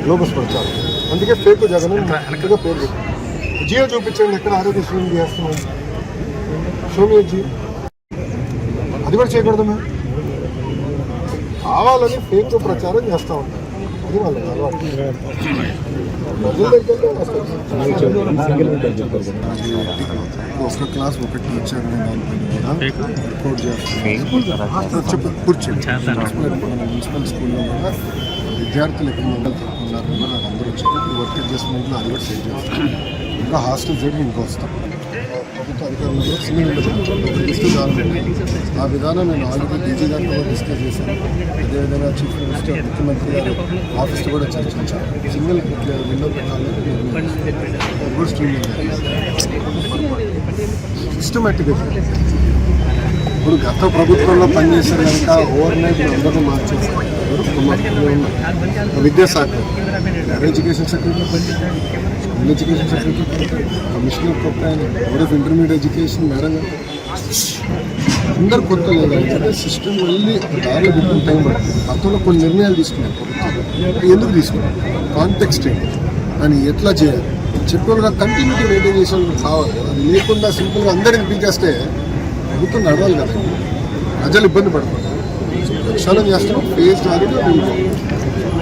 Globus ప్రచారం అందుకే fake Jagan గట్టిగా పేరు పెట్టారు. జియో చూపించండి ఎక్కడ ఆరోగ్యశ్రీ చేస్తున్నాం షోమి జియో అది కూడా చేయకూడదు మేము కావాలని ఫేక్ ప్రచారం చేస్తూ ఉంటాం అది అలవాటు. ప్రజల ఒక క్లాస్ ఒక టీచర్ రిపోర్ట్ చేస్తున్నాం చెప్పు కూర్చోండి మున్సిపల్ స్కూల్లో కూడా విద్యార్థులు ఎక్కువ మంది ఉన్నారు నాకు అందరూ వచ్చారు. వర్క్ అడ్జస్ట్మెంట్లో అది కూడా సెట్ చేస్తాం. ఇంకా హాస్టల్ సైడ్ ఇంకా వస్తాం. ప్రభుత్వ అధికారులు సింగిల్ ఆ విధానం నేను ఆల్రెడీ డీజీ గారితో కూడా డిస్కస్ చేశాను. అదేవిధంగా చీఫ్ మినిస్టర్ ముఖ్యమంత్రి గారు ఆఫీస్తో కూడా చర్చించాను సింగిల్ విండో పెట్టాలని కూడా స్ట్రీమ్ సిస్టమేటిక్గా ఇప్పుడు గత ప్రభుత్వంలో పనిచేసిన కనుక ఓవర్ నైట్ అందరూ మార్చేస్తారు విద్యాశాఖ education secretary education secretary commissioner కొత్త board of intermediate education madam అందరు కొత్త లేదా. సిస్టమ్ మళ్ళీ దారిలో పెట్టిన టైం పడుతుంది. అతను కొన్ని నిర్ణయాలు తీసుకున్నారు. ఎందుకు తీసుకున్నారు? కాంటెక్స్ట్ ఏంటి? అని ఎట్లా చేయాలి? చెప్పేవాళ్ళగా కంటిన్యూటీ మెయింటైన్ చేసే కావాలి అది లేకుండా సింపుల్గా అందరిని పిలిచేస్తే ప్రభుత్వం నడవాలి కదా. ప్రజలు ఇబ్బంది పడుతున్నారు ప్రక్షాళన చేస్తున్నాం. ఫేజ్ ఆల్రెడీ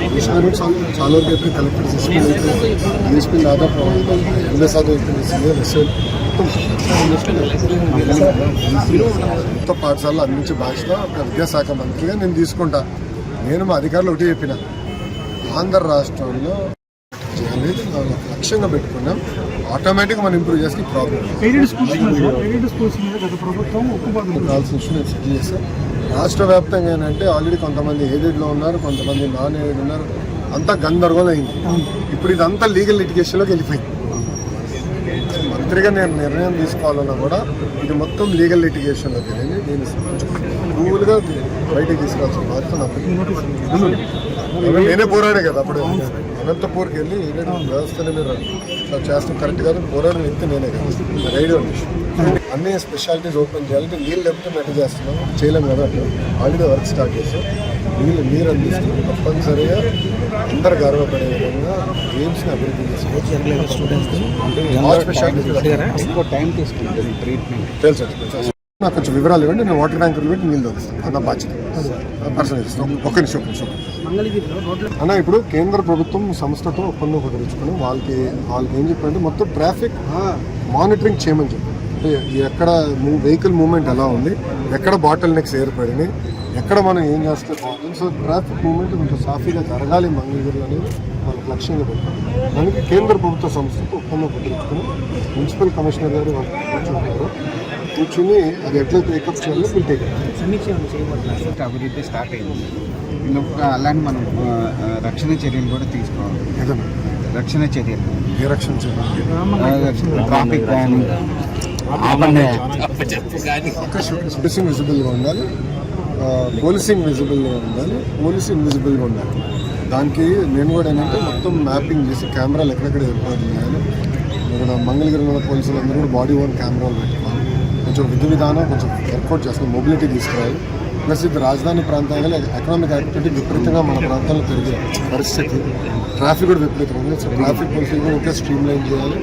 కమిషనర్ చాలా చాలా వరకు అయితే కలెక్టర్ సిస్టమ్ అయితే డిఎస్పీ దాదాపు ఎంఎస్ ఎస్ఎల్ మొత్తం పాఠశాలలో అందించే బాధ్యత ఒక విద్యాశాఖ మంత్రిగా నేను తీసుకుంటా. నేను మా అధికారులు ఒకటి చెప్పిన. ఆంధ్ర రాష్ట్రంలో చేయాలి లక్ష్యంగా పెట్టుకున్నాం. ఆటోమేటిక్గా మనం ఇంప్రూవ్ చేస్తే ప్రాబ్లం కావాల్సిన ఇష్యూ నేను సెటిల్ చేశాను రాష్ట్ర వ్యాప్తంగా ఏంటంటే ఆల్రెడీ కొంతమంది ఎయిడెడ్లో ఉన్నారు కొంతమంది నాన్ ఎయిడెడ్ ఉన్నారు. అంతా గందరగోళం అయింది. ఇప్పుడు ఇదంతా లీగల్ లిటిగేషన్లోకి వెళ్ళిపోయింది. మంత్రిగా నేను నిర్ణయం తీసుకోవాలన్నా కూడా ఇది మొత్తం లీగల్ లిటిగేషన్లోకి వెళ్ళింది. దీన్ని కూల్గా బయటకు తీసుకురావాల్సిన బాధ్యత నాకు నేనే పోరాడే కదా అప్పుడు. అనంతపూర్కి వెళ్ళి ఏదైనా వ్యవస్థని మీరు చేస్తాం కరెక్ట్ కాదు పోరాడడం వ్యక్తి నేనే కదా. రైడ్ అన్ని స్పెషాలిటీస్ ఓపెన్ చేయాలంటే నీళ్ళు లేకపోతే మెట్ట చేస్తున్నాం. చేయలేము కదా అట్లా. ఆల్రెడీ వర్క్ స్టార్ట్ చేసాం నీళ్ళు నీరు అందిస్తున్నాం. తప్పనిసరిగా అందరు గర్వపడే విధంగా గేమ్స్ని అభివృద్ధి చేసుకోవచ్చు టైం తీసుకుంటుంది ట్రీట్మెంట్ తెలుసు. నాకు కొంచెం వివరాలు ఇవ్వండి. నేను వాటర్ ట్యాంకర్లు పెట్టి నీళ్ళు తోలుస్తాను అది నా బాధ్యత. పర్సనల్ ఇస్తాను ఒక్క నిమిషం ఒక్క నిమిషం. అన్న ఇప్పుడు కేంద్ర ప్రభుత్వం సంస్థతో ఒప్పందం కుదుర్చుకుని వాళ్ళకి వాళ్ళకి ఏం చెప్పారంటే మొత్తం ట్రాఫిక్ మానిటరింగ్ చేయమని చెప్పారు. అంటే ఎక్కడ వెహికల్ మూవ్మెంట్ ఎలా ఉంది. ఎక్కడ బాటిల్ నెక్స్ ఏర్పడినాయి. ఎక్కడ మనం ఏం చేస్తే బాగుంటుంది సో ట్రాఫిక్ మూవ్మెంట్ కొంచెం సాఫీగా జరగాలి మంగళగిరిలో అనేది వాళ్ళకి లక్ష్యంగా పెట్టారు దానికి కేంద్ర ప్రభుత్వ సంస్థతో ఒప్పందం కుదుర్చుకుని మున్సిపల్ కమిషనర్ గారు కూర్చుంటారు కూర్చుని అది ఎట్లా టేకప్ చేయాలో వీళ్ళు టేకప్ సమీక్ష ఏమైనా చేయబోతున్నారు. అభివృద్ధి స్టార్ట్ అయింది. అలానే మనం రక్షణ చర్యలు కూడా తీసుకోవాలి. రక్షణ చర్యలు. రక్షణ చేయాలి ట్రాఫిక్ కానీ ఆపండి విజిబుల్గా ఉండాలి. పోలీసింగ్ విజిబుల్గా ఉండాలి. పోలీసు ఇన్విజిబుల్గా ఉండాలి. దానికి నేను కూడా ఏంటంటే మొత్తం మ్యాపింగ్ చేసి కెమెరాలు ఎక్కడెక్కడ ఏర్పాటు చేయాలి. ఇక్కడ మంగళగిరిలో ఉన్న పోలీసులు అందరూ కూడా బాడీ ఓన్ కెమెరాలు పెట్టుకోవాలి. కొంచెం విధి విధానం కొంచెం వర్కౌట్ చేస్తాం మొబిలిటీ తీసుకురావాలి. ప్లస్ ఇది రాజధాని ప్రాంతాల్లో ఎకనామిక్ యాక్టివిటీ విపరీతంగా మన ప్రాంతాల్లో పెరిగే పరిస్థితి. ట్రాఫిక్ కూడా విపరీతంగా ఉంది సో ట్రాఫిక్ పోలీసులు కూడా ఇంకా స్ట్రీమ్ లైన్ చేయాలి.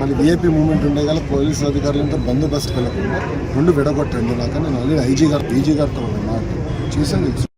మళ్ళీ విఐపీ మూవ్మెంట్ ఉండే కానీ పోలీసు అధికారులంతా బందోబస్తు వెళ్ళకుండా రెండు విడగొట్టండి నాకు నేను ఆల్రెడీ ఐజీ గారు పీజీ గారితో ఉన్న మాట. చేశాను.